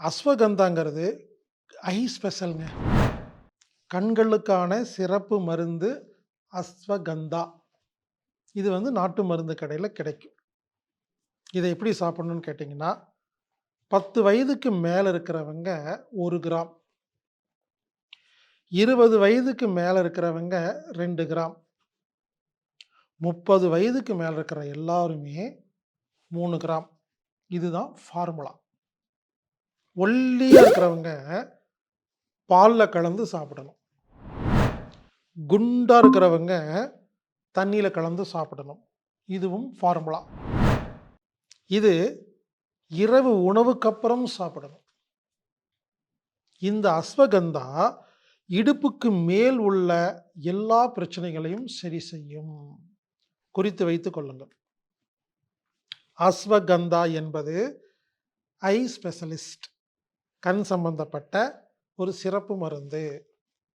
அஸ்வகந்தாங்கிறது ஐ ஸ்பெஷல்ங்க. கண்களுக்கான சிறப்பு மருந்து அஸ்வகந்தா. இது வந்து நாட்டு மருந்து கடையில் கிடைக்கும். இதை எப்படி சாப்பிட்ணுன்னு கேட்டிங்கன்னா பத்து வயதுக்கு மேலே இருக்கிறவங்க ஒரு கிராம். இருபது வயதுக்கு மேலே இருக்கிறவங்க ரெண்டு கிராம். முப்பது வயதுக்கு மேலே இருக்கிற எல்லாருமே மூணு கிராம். இதுதான் ஃபார்முலா. ஒல்லியாக இருக்கிறவங்க பாலில் கலந்து சாப்பிடணும். குண்டாக இருக்கிறவங்க தண்ணியில் கலந்து சாப்பிடணும். இதுவும் ஃபார்முலா இது இரவு உணவுக்கு அப்புறம் சாப்பிடணும். இந்த அஸ்வகந்தா இடுப்புக்கு மேல் உள்ள எல்லா பிரச்சனைகளையும் சரி செய்யும். குறித்து வைத்து கொள்ளுங்கள். அஸ்வகந்தா என்பது ஐ ஸ்பெஷலிஸ்ட். கண் சம்பந்தப்பட்ட ஒரு சிறப்பு மருந்து.